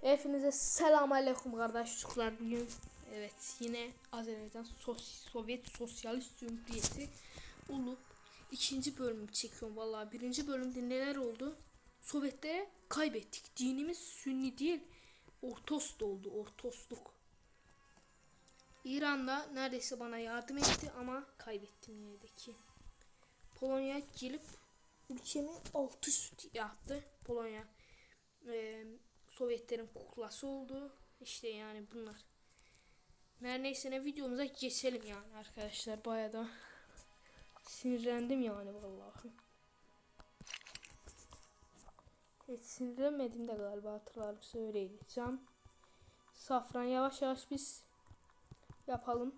Hepinize selam aleyküm kardeşler bugün evet yine Azerbaycan Sos Sovyet Sosyalist Cumhuriyeti olup ikinci bölümü çekiyorum. Vallahi birinci bölümde neler oldu? Sovyetlere kaybettik. Dinimiz Sünni değil Ortost oldu Ortosluk İran'da neredeyse bana yardım etti ama kaybettim yine de ki. Polonya gelip ülkemi alt üst yaptı. Polonya eee Sovyetlerin kuklası oldu. İşte yani bunlar. Her neyse ne videomuza geçelim yani arkadaşlar. Baya da sinirlendim yani vallahi. Evet sinirlenmedim de galiba hatırlarsa öyleydi. Cam, safran yavaş yavaş biz yapalım.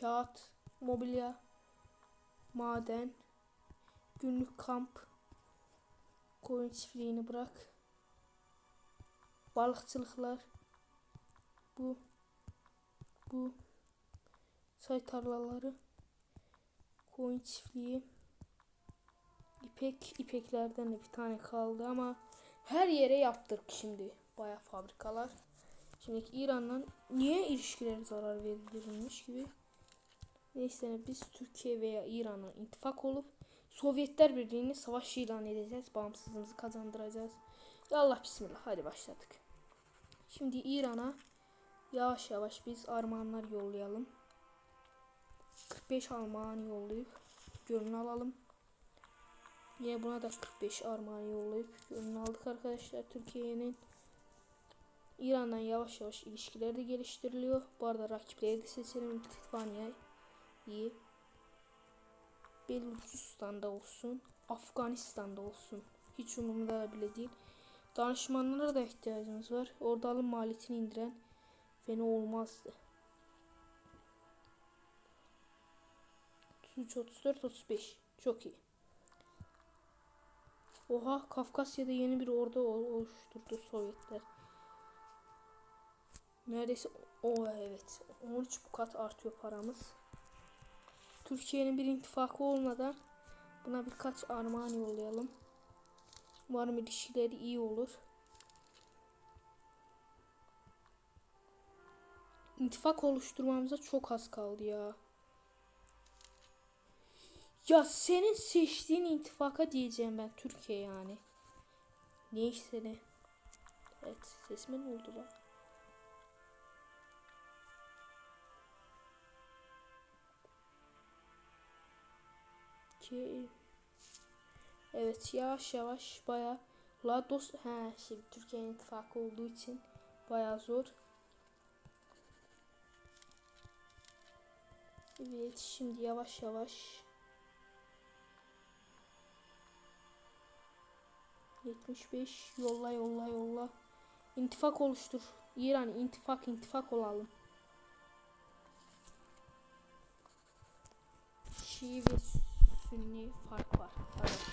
Kağıt, mobilya, maden, günlük kamp, koyun çiftliğini bırak balıkçılıklar. Bu. Bu. Say tarlaları koyun çiftliği. İpek ipeklerden de bir tane kaldı ama her yere yaptık şimdi. Baya fabrikalar. Şimdi İran'la niye ilişkileri zarar verilmiş gibi? Neyse biz Türkiye veya İran'a ittifak olup Sovyetler Birliği'ni savaş ilan edeceğiz bağımsızlığımızı kazandıracağız. Ya Allah bismillah. Hadi başladık Şimdi İran'a yavaş yavaş biz armağanlar yollayalım. 45 armağan yollayıp gönlünü alalım. Yine buna da 45 armağan yollayıp gönlünü aldık arkadaşlar. Türkiye'nin İran'dan yavaş yavaş ilişkileri de geliştiriliyor. Bu arada rakipleri de seçelim. Litvanya iyi. Belucistan'da olsun. Afganistan'da olsun. Hiç umurumda bile değil. Danışmanlara da ihtiyacımız var. Orada alım maliyetini indiren fena olmazdı. 33, 34, 35. Çok iyi. Oha Kafkasya'da yeni bir ordu oluşturdu Sovyetler. Neredeyse o evet 13 bu kat artıyor paramız. Türkiye'nin bir intifakı olmadan buna birkaç armağan yollayalım. Umarım ilişkileri iyi olur. İntifak oluşturmamıza çok az kaldı ya. Ya senin seçtiğin intifaka diyeceğim ben Türkiye yani. Ne. Evet sesime ne oldu lan? Ki Evet yavaş yavaş baya La dost he şey Türkiye'nin ittifakı olduğu için baya zor. Evet şimdi yavaş yavaş 75 yolla yolla yolla intifak oluştur. İran intifak intifak olalım. Şii ve Sünni fark var. Evet.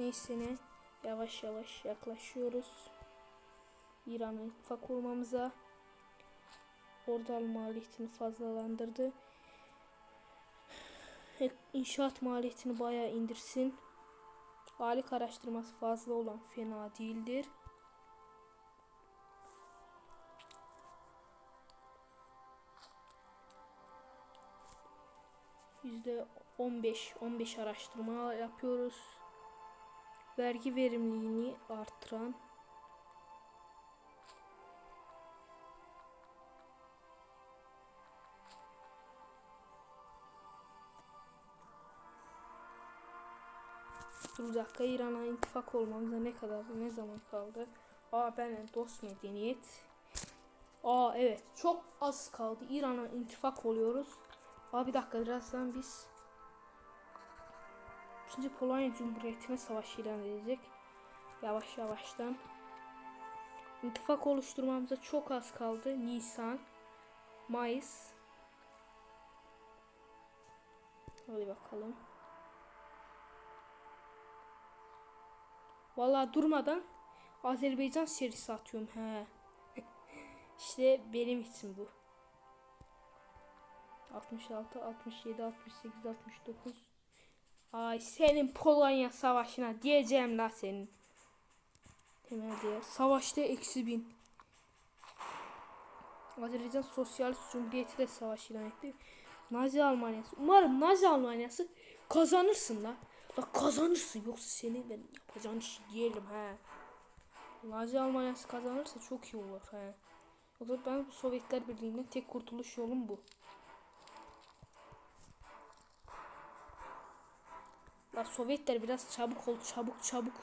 Neyse ne yavaş yavaş yaklaşıyoruz. İran'a ittifak olmamıza orada maliyetini fazlalandırdı. İnşaat maliyetini bayağı indirsin. Alik araştırması fazla olan fena değildir. Yüzde 15 15 araştırma yapıyoruz vergi verimliliğini artıran Dur dakika İran'a intifak olmamıza ne kadar ne zaman kaldı? Aa ben dost medeniyet. Aa evet çok az kaldı. İran'a intifak oluyoruz. Aa bir dakika birazdan biz İkinci Polonya Cumhuriyeti'ne savaş ilan edecek. Yavaş yavaştan. İttifak oluşturmamıza çok az kaldı. Nisan, Mayıs. Hadi bakalım. Vallahi durmadan Azerbaycan serisi atıyorum he. işte benim için bu. 66, 67, 68, 69 Ay senin Polonya savaşına diyeceğim la senin. Hemen diğer. Savaşta eksi bin. Azerbaycan Sosyalist Cumhuriyeti de savaş ilan etti. Nazi Almanyası. Umarım Nazi Almanyası kazanırsın la. La kazanırsın yoksa seni ben yapacağın işi diyelim he. Nazi Almanyası kazanırsa çok iyi olur he. Yoksa ben Sovyetler Birliği'nden tek kurtuluş yolum bu. La Sovyetler biraz çabuk ol çabuk çabuk.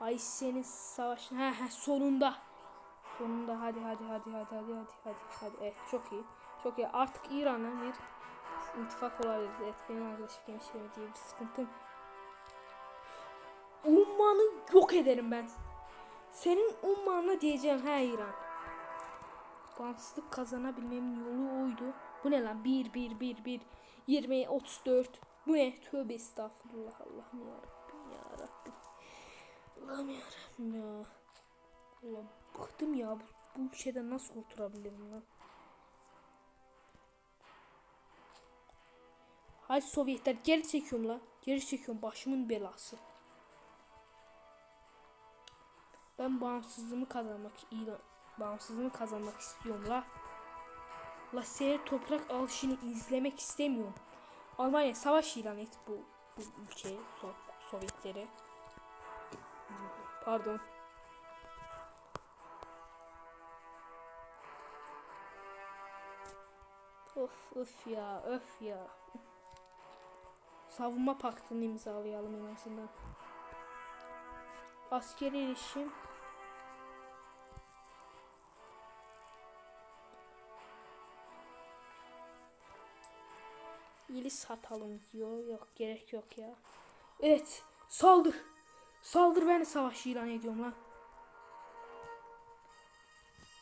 Ay senin savaşın. Ha ha sonunda. Sonunda hadi hadi hadi hadi hadi hadi hadi hadi. Evet çok iyi. Çok iyi. Artık İran'la bir ittifak olabilir. Evet benim arkadaşım gençlerim diye bir sıkıntım. Ummanı yok ederim ben. Senin ummanla diyeceğim ha İran. Bağımsızlık kazanabilmemin yolu oydu. Bu ne lan? 1 1 1 1 20 34. Bu ne? Tövbe estağfurullah Allah'ım ya Rabbim ya Rabbim. Allah'ım ya Rabbim ya. Allah bıktım ya bu, bu şeyden nasıl kurtulabilirim lan? Hay Sovyetler geri çekiyorum la. Geri çekiyorum başımın belası. Ben bağımsızlığımı kazanmak ilan bağımsızlığımı kazanmak istiyorum la. La seyir toprak alışını izlemek istemiyorum. Almanya savaş ilan et bu, bu ülkeye so Sovyetlere. Pardon. Of of ya öf ya. Savunma paktını imzalayalım en azından. Askeri ilişim. İli satalım diyor. Yok gerek yok ya. Evet saldır. Saldır ben de savaş ilan ediyorum lan.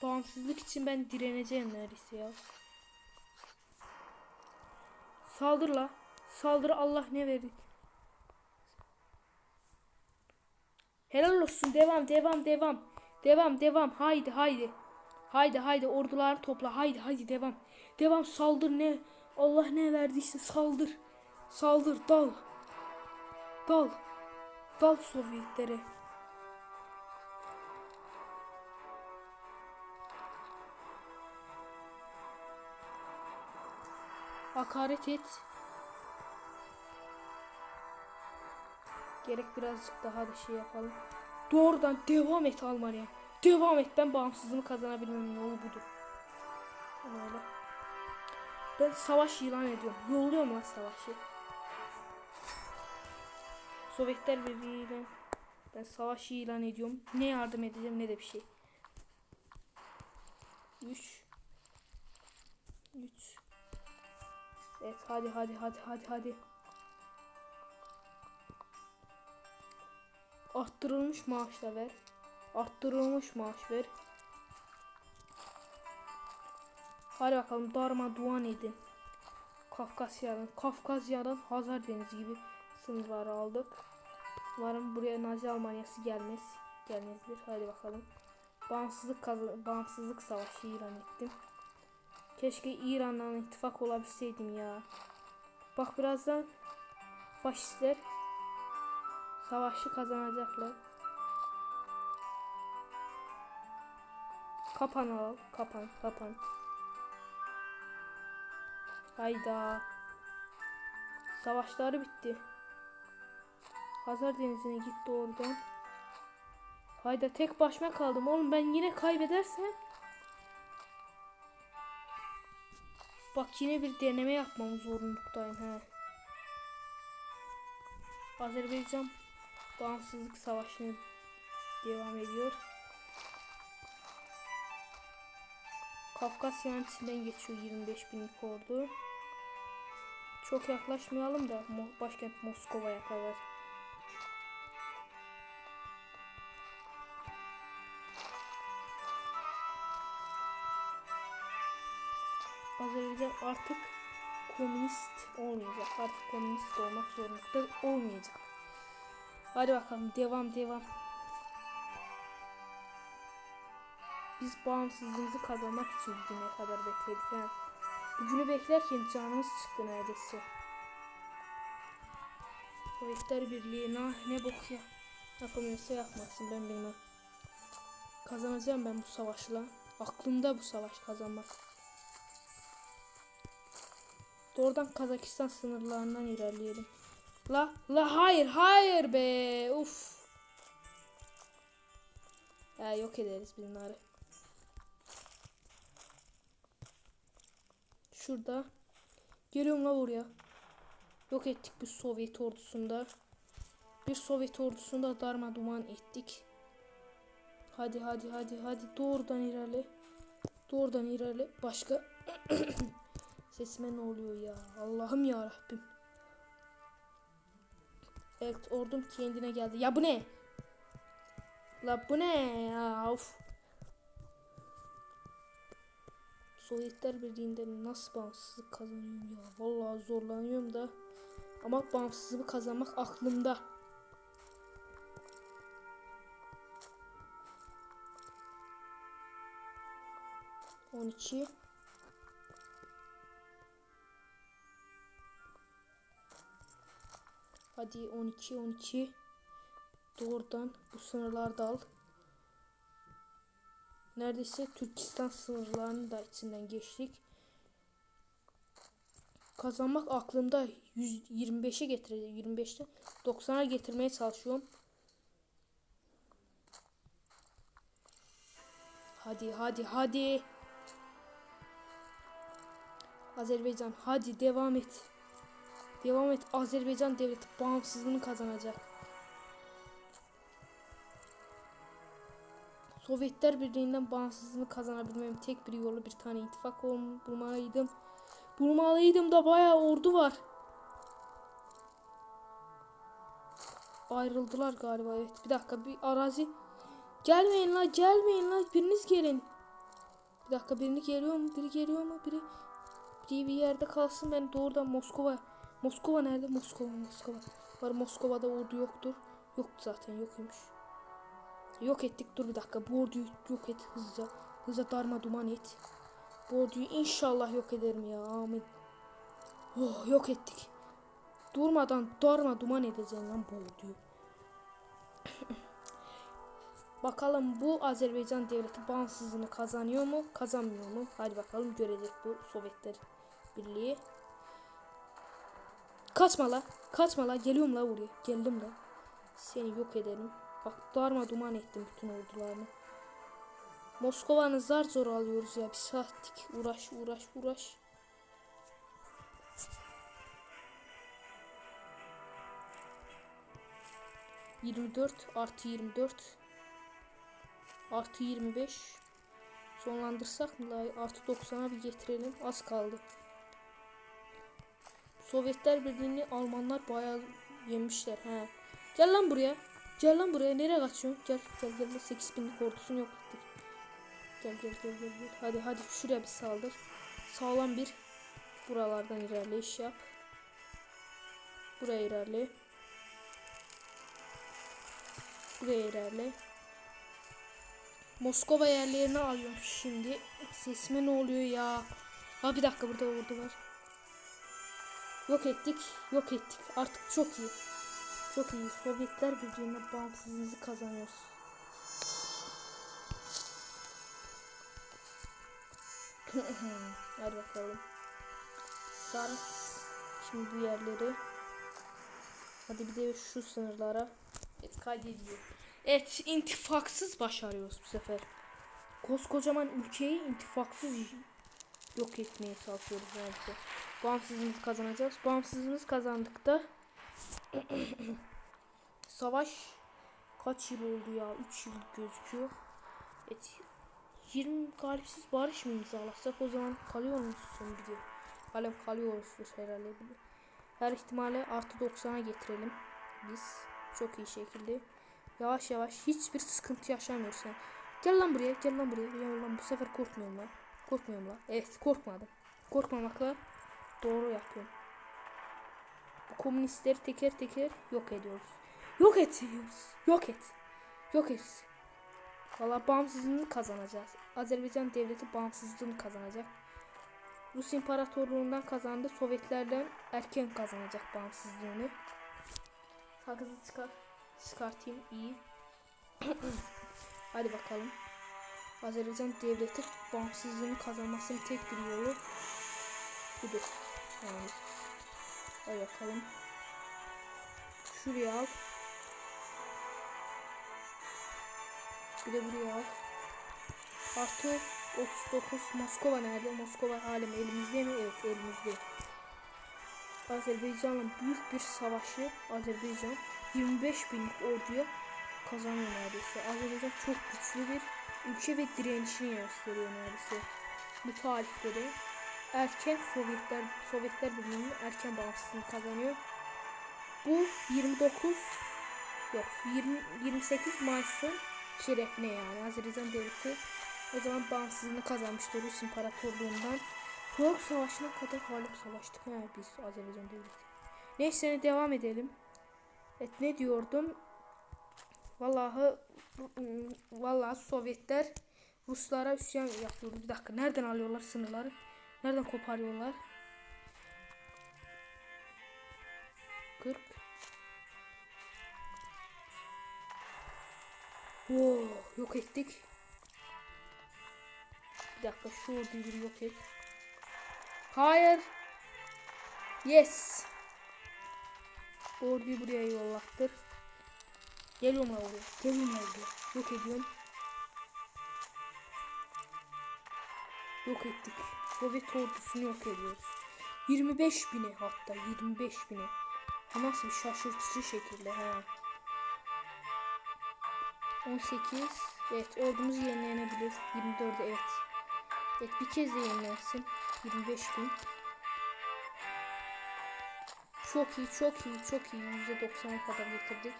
Bağımsızlık için ben direneceğim neredeyse ya. Saldır la. Saldır Allah ne verir. Helal olsun. Devam devam devam. Devam devam. Haydi haydi. Haydi haydi ordular topla. Haydi haydi devam. Devam saldır ne? Allah ne verdiyse saldır. Saldır dal. Dal. Dal Sovyetlere. Hakaret et. Gerek birazcık daha da şey yapalım. Doğrudan devam et Almanya. Devam et. Ben bağımsızlığımı kazanabilmemin yolu budur. Öyle. Ben savaş ilan ediyorum. Yolluyorum lan savaşı. Sovyetler Birliği'yle ben savaşı ilan ediyorum. Ne yardım edeceğim ne de bir şey. 3 3 Evet hadi hadi hadi hadi hadi. Arttırılmış maaşla ver. Arttırılmış maaş ver. Hadi bakalım darmadağın edin. Kafkasya'dan, Kafkasya'dan Hazar Denizi gibi sınırları aldık. Umarım buraya Nazi Almanyası gelmez. Gelmezdir. Hadi bakalım. Bağımsızlık kazan bağımsızlık savaşı ilan ettim. Keşke İran'la ittifak olabilseydim ya. Bak birazdan faşistler savaşı kazanacaklar. Kapan al, kapan, kapan. Hayda. Savaşları bitti. Hazar Denizi'ne gitti oradan. Hayda tek başıma kaldım oğlum ben yine kaybedersem. Bak yine bir deneme yapmam zorunluktayım he. Azerbaycan bağımsızlık savaşını devam ediyor. Kafkasya'nın içinden geçiyor 25 binlik ordu. Çok yaklaşmayalım da başkent Moskova'ya kadar. Azerbaycan artık komünist olmayacak. Artık komünist olmak zorunda olmayacak. Hadi bakalım devam devam. Biz bağımsızlığımızı kazanmak için bugüne kadar bekledik. Ha. Bugünü beklerken canımız çıktı neredeyse. Sovyetler Birliği ne, ne bok ya. Yapamıyorsa yapmasın ben bilmem. Kazanacağım ben bu savaşla. Aklımda bu savaş kazanmak. Doğrudan Kazakistan sınırlarından ilerleyelim. La la hayır hayır be uf. Ya yok ederiz bunları. Şurada. Geliyorum la buraya. Yok ettik bir Sovyet ordusunda. Bir Sovyet ordusunda darma duman ettik. Hadi hadi hadi hadi doğrudan ilerle. Doğrudan ilerle. Başka sesime ne oluyor ya? Allah'ım ya Rabbim. Evet ordum kendine geldi. Ya bu ne? La bu ne ya? Of. Sovyetler Birliği'nde nasıl bağımsızlık kazanıyorum ya? Vallahi zorlanıyorum da. Ama bağımsızlığı kazanmak aklımda. On iki. Hadi 12 12 doğrudan bu sınırlarda al. Neredeyse Türkistan sınırlarının da içinden geçtik. Kazanmak aklımda 125'e getireceğim. 25'te 90'a getirmeye çalışıyorum. Hadi hadi hadi. Azerbaycan hadi devam et. Devam et. Azerbaycan devleti bağımsızlığını kazanacak. Sovyetler Birliği'nden bağımsızlığını kazanabilmemin tek bir yolu bir tane ittifak bulmalıydım. Bulmalıydım da bayağı ordu var. Ayrıldılar galiba evet. Bir dakika bir arazi. Gelmeyin la gelmeyin la biriniz gelin. Bir dakika birini geliyor mu? Biri geliyor mu? Biri biri bir yerde kalsın ben doğrudan Moskova. Moskova nerede? Moskova Moskova. Var Moskova'da ordu yoktur. Yoktu zaten yokmuş. Yok ettik dur bir dakika bu orduyu yok et hızlıca. Hızlıca darma duman et. Bu orduyu inşallah yok ederim ya amin. Oh yok ettik. Durmadan darma duman edeceğim lan bu orduyu. bakalım bu Azerbaycan devleti bağımsızlığını kazanıyor mu kazanmıyor mu? Hadi bakalım görecek bu Sovyetler Birliği. Kaçma la. Kaçma la. Geliyorum la buraya. Geldim la. Seni yok ederim. Bak darma duman ettim bütün ordularını. Moskova'nı zar zor alıyoruz ya. Bir saatlik uğraş uğraş uğraş. Yirmi dört artı yirmi dört artı yirmi beş sonlandırsak mı artı 90'a bir getirelim az kaldı. Sovyetler Birliği'ni Almanlar bayağı yemişler. He. Gel lan buraya. Gel lan buraya. Nereye kaçıyorsun? Gel gel gel. gel. 8000'lik ordusunu yok ettik. Gel gel gel gel. gel. Hadi hadi şuraya bir saldır. Sağlam bir buralardan ilerleyiş yap. Buraya ilerle. Buraya ilerle. Moskova yerlerini alıyorum şimdi. Sesime ne oluyor ya? Ha bir dakika burada ordu var. Yok ettik, yok ettik. Artık çok iyi. Çok iyi. Sovyetler Birliği'ne bağımsızlığımızı kazanıyoruz. Hadi bakalım. Sar. Şimdi bu yerleri. Hadi bir de şu sınırlara. Evet kaydediyor. Evet intifaksız başarıyoruz bu sefer. Koskocaman ülkeyi intifaksız yok etmeye çalışıyoruz yani. Bağımsızlığımızı kazanacağız. Bağımsızlığımız kazandık da savaş kaç yıl oldu ya? 3 yıl gözüküyor. Evet. 20 galipsiz barış mı imzalasak o zaman kalıyor musun diyor. Kalem kalıyoruzdur herhalde. Her ihtimale artı 90'a getirelim. Biz çok iyi şekilde. Yavaş yavaş hiçbir sıkıntı yaşamıyoruz sen. Gel lan buraya gel lan buraya. Ya lan bu sefer korkmuyorum lan. Korkmuyorum lan. Evet korkmadım. Korkmamakla doğru yapıyorum. Komünistleri teker teker yok ediyoruz. Yok ediyoruz. Yok et. Yok et. Valla bağımsızlığını kazanacağız. Azerbaycan devleti bağımsızlığını kazanacak. Rus İmparatorluğundan kazandı. Sovyetlerden erken kazanacak bağımsızlığını. Sakızı çıkar. çıkartayım iyi. Hadi bakalım. Azerbaycan devleti bağımsızlığını kazanmasının tek bir yolu budur. Yani. Hadi bakalım. Şuraya al. Bir de buraya al. Artı 39 Moskova nerede? Moskova halim elimizde mi? Evet elimizde. Azerbaycan'la büyük bir savaşı Azerbaycan 25 binlik orduya kazanıyor neredeyse. Azerbaycan çok güçlü bir ülke ve direnişini gösteriyor neredeyse. Bu tarihte de erken Sovyetler Sovyetler Birliği'nin erken bağımsızlığını kazanıyor. Bu 29 yok 20, 28 Mayıs'ın şerefine yani Azerbaycan devleti o zaman bağımsızlığını kazanmıştı Rus İmparatorluğundan. Soğuk Savaşı'na kadar hala savaştık yani biz Azerbaycan devleti. Neyse devam edelim. Evet ne diyordum? Vallahi vallahi Sovyetler Ruslara isyan yapıyordu. Bir dakika nereden alıyorlar sınırları? Nereden koparıyorlar? 40 Oo, yok ettik. Bir dakika şu bir yok et. Hayır. Yes. Orduyu buraya yollattır. Geliyorum lan oraya. Geliyorum lan oraya. Yok ediyorum. Yok ettik. Sovyet ordusunu yok ediyoruz. 25 bini hatta 25 bini. Ha nasıl bir şaşırtıcı şekilde ha. 18 Evet ordumuz yenilenebilir 24 evet Evet bir kez de yenilensin 25 bin Çok iyi çok iyi çok iyi %90'a kadar getirdik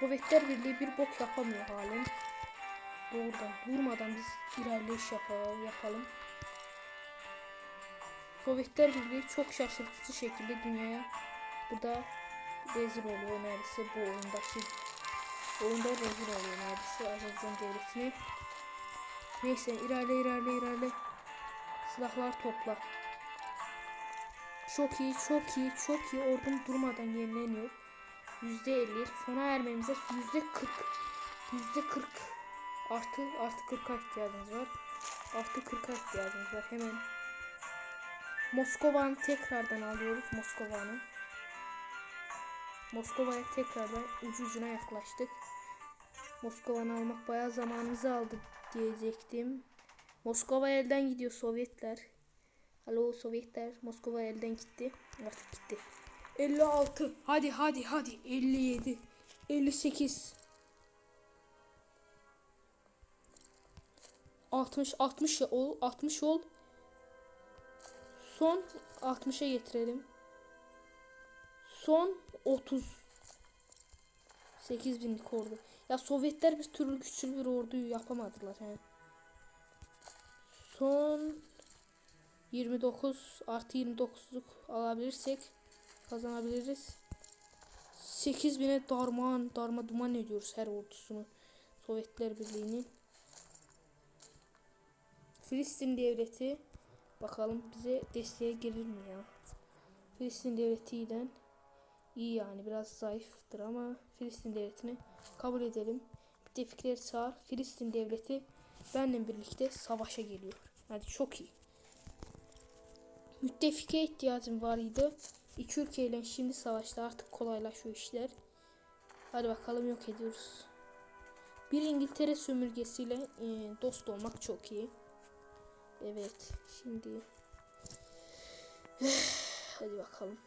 Sovyetler Birliği bir bok yapamıyor halen Doğrudan durmadan biz ilerleyiş yapalım, yapalım. Sovyetler Birliği çok şaşırtıcı şekilde dünyaya burada rezil oluyor neredeyse bu oyundaki oyunda rezil oluyor neredeyse Azerbaycan devletini. Neyse ilerle ilerle ilerle. Silahlar topla. Çok iyi çok iyi çok iyi ordum durmadan yenileniyor. %50 sona ermemize %40 %40 artı artı 40'a ihtiyacımız var. Artı 40'a ihtiyacımız var hemen. Moskova'nı tekrardan alıyoruz Moskova'nı. Moskova'ya tekrardan ucu ucuna yaklaştık. Moskova'nı almak bayağı zamanımızı aldı diyecektim. Moskova elden gidiyor Sovyetler. Alo Sovyetler. Moskova elden gitti. Artık gitti. 56. Hadi hadi hadi. 57. 58. 60 60 ol 60 ol. Son 60'a getirelim. Son 30. 8000'lik ordu. Ya Sovyetler bir türlü güçlü bir orduyu yapamadılar. He. Son 29 artı 29'luk alabilirsek kazanabiliriz. 8000'e darman darma duman ediyoruz her ordusunu. Sovyetler Birliği'nin. Filistin devleti bakalım bize desteğe gelir mi ya? Filistin devletiyle iyi yani biraz zayıftır ama Filistin devletini kabul edelim. Müttefikleri çağır. Filistin devleti benimle birlikte savaşa geliyor. Hadi çok iyi. Müttefike ihtiyacım var idi. İki ülkeyle şimdi savaşta artık kolaylaşıyor işler. Hadi bakalım yok ediyoruz. Bir İngiltere sömürgesiyle dost olmak çok iyi. Evet şimdi hadi bakalım.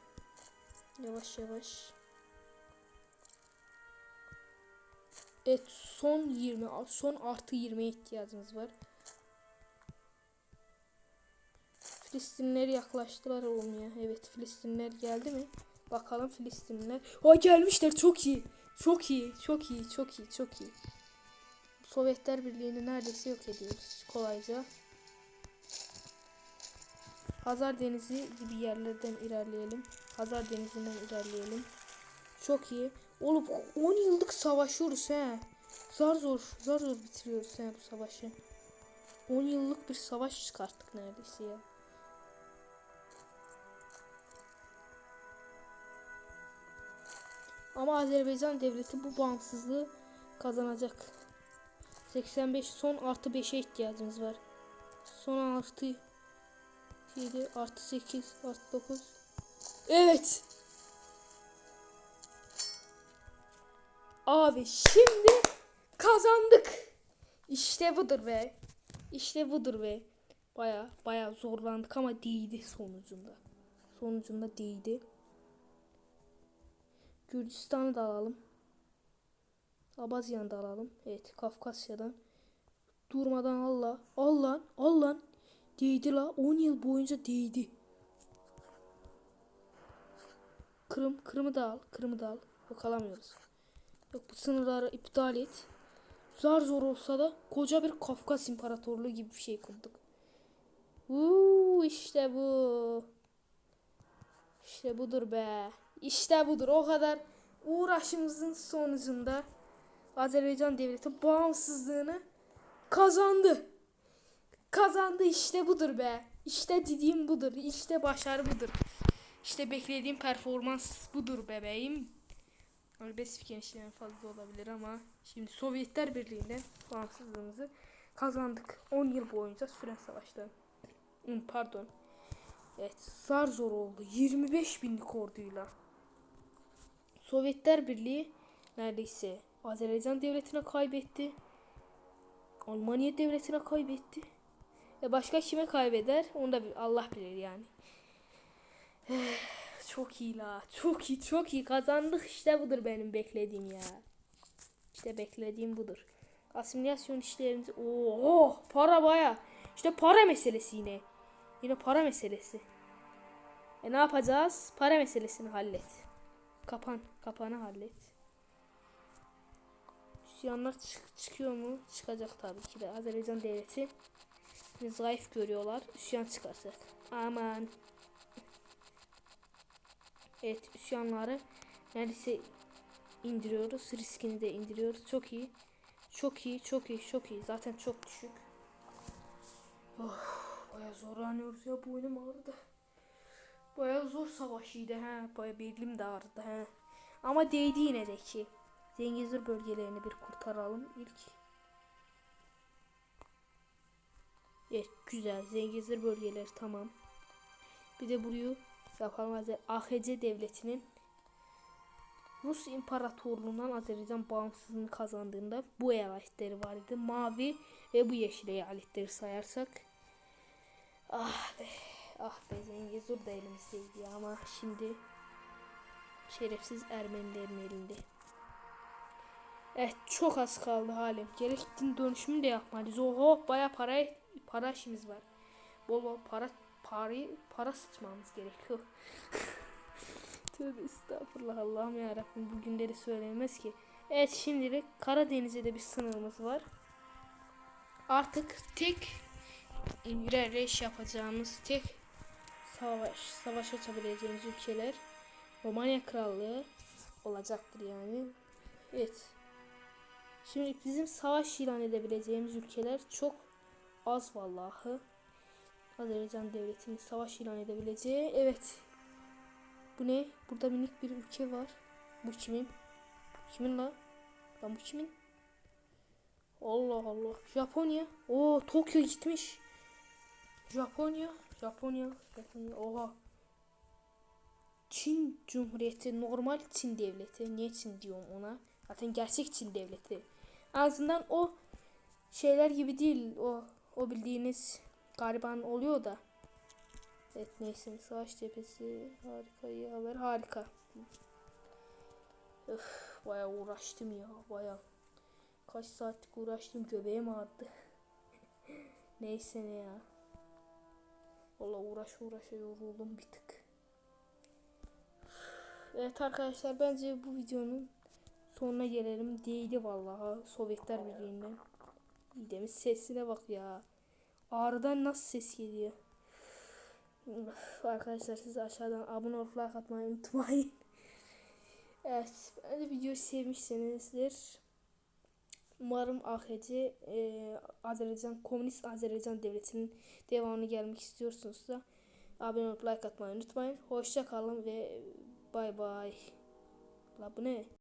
Yavaş yavaş. Evet son 20 son artı 20'ye ihtiyacımız var. Filistinler yaklaştılar olmaya. Evet Filistinler geldi mi? Bakalım Filistinler. O gelmişler çok iyi. Çok iyi. Çok iyi. Çok iyi. Çok iyi. Sovyetler Birliği'ni neredeyse yok ediyoruz kolayca. Hazar Denizi gibi yerlerden ilerleyelim. Hazar Denizi'nden ilerleyelim. Çok iyi. Oğlum 10 yıllık savaşıyoruz he. Zar zor, zar zor bitiriyoruz he bu savaşı. 10 yıllık bir savaş çıkarttık neredeyse ya. Ama Azerbaycan devleti bu bağımsızlığı kazanacak. 85 son artı 5'e ihtiyacımız var. Son artı 7 artı 8 artı 9. Evet. Abi şimdi kazandık. İşte budur be. İşte budur be. Baya baya zorlandık ama değdi sonucunda. Sonucunda değdi. Gürcistan'ı da alalım. Abazyan'ı da alalım. Evet Kafkasya'dan. Durmadan Allah. Allah. Allah. Değdi la. 10 yıl boyunca değdi. Kırım. Kırım'ı da al. Kırım'ı da al. Yok alamıyoruz. Yok bu sınırları iptal et. Zar zor olsa da koca bir Kafkas İmparatorluğu gibi bir şey kurduk. Uuu işte bu. İşte budur be. İşte budur. O kadar uğraşımızın sonucunda Azerbaycan devleti bağımsızlığını kazandı. Kazandı işte budur be. İşte dediğim budur. İşte başarı budur. İşte beklediğim performans budur bebeğim. Spikerin işlerin fazla olabilir ama şimdi Sovyetler Birliği'nden bağımsızlığımızı kazandık. 10 yıl boyunca süren savaşta. Hı, Pardon. Evet zar zor oldu. 25 binlik orduyla. Sovyetler Birliği neredeyse Azerbaycan devletine kaybetti. Almanya devletine kaybetti. E başka kime kaybeder? Onu da Allah bilir yani. çok iyi la. Çok iyi, çok iyi. Kazandık işte budur benim beklediğim ya. İşte beklediğim budur. Asimilasyon işlerimizi... Oo, para baya. İşte para meselesi yine. Yine para meselesi. E ne yapacağız? Para meselesini hallet. Kapan. Kapanı hallet. Süyanlar çık- çıkıyor mu? Çıkacak tabii ki de. Azerbaycan devleti zayıf görüyorlar. Üsyan çıkaracak. Aman. Evet üsyanları neredeyse indiriyoruz. Riskini de indiriyoruz. Çok iyi. Çok iyi, çok iyi, çok iyi. Zaten çok düşük. Oh, baya zorlanıyoruz ya. Boynum ağrıdı. Baya zor savaşıydı ha. Baya belim de ağrıdı ha. Ama değdi yine de ki. Zengezur bölgelerini bir kurtaralım ilk. Evet güzel. Zengezur bölgeleri tamam. Bir de burayı yapalım. AHC devletinin Rus İmparatorluğundan Azerbaycan bağımsızlığını kazandığında bu eyaletleri vardı. Mavi ve bu yeşil eyaletleri sayarsak. Ah be. Ah be Zengezur da elimizdeydi ama şimdi şerefsiz Ermenilerin elinde. Evet çok az kaldı halim. Gerek din dönüşümü de yapmalıyız. Oho baya para para işimiz var. Bol bol para parayı para sıçmamız gerekiyor. Tövbe estağfurullah Allah'ım yarabbim bu günleri söylenmez ki. Evet şimdilik Karadeniz'e de bir sınırımız var. Artık tek yürüyüş yapacağımız tek savaş savaş açabileceğimiz ülkeler Romanya Krallığı olacaktır yani. Evet. Şimdi bizim savaş ilan edebileceğimiz ülkeler çok az vallahi. Azerbaycan devletinin savaş ilan edebileceği evet. Bu ne? Burada minik bir ülke var. Bu kimin? Kimin la? Lan bu kimin? Allah Allah. Japonya. Oo Tokyo gitmiş. Japonya. Japonya. Japonya. Oha. Çin Cumhuriyeti normal Çin devleti. Niye Çin diyorum ona? Zaten gerçek Çin devleti. Azından o şeyler gibi değil. O o bildiğiniz gariban oluyor da. Evet neyse savaş cephesi harika iyi haber harika. Öf baya uğraştım ya baya. Kaç saatlik uğraştım göbeğim ağrıdı. neyse ne ya. Valla uğraş uğraşa yoruldum bir tık. Evet arkadaşlar bence bu videonun sonuna gelelim. Değildi vallahi Sovyetler Birliği'nden. İyi demiş sesine bak ya. Ağrıdan nasıl ses geliyor. Arkadaşlar siz aşağıdan abone olup like atmayı unutmayın. evet bence videoyu sevmişsinizdir. Umarım AHC e, Azerbaycan Komünist Azerbaycan Devleti'nin devamını gelmek istiyorsunuz da abone olup like atmayı unutmayın. Hoşça kalın ve bay bay. La bu ne?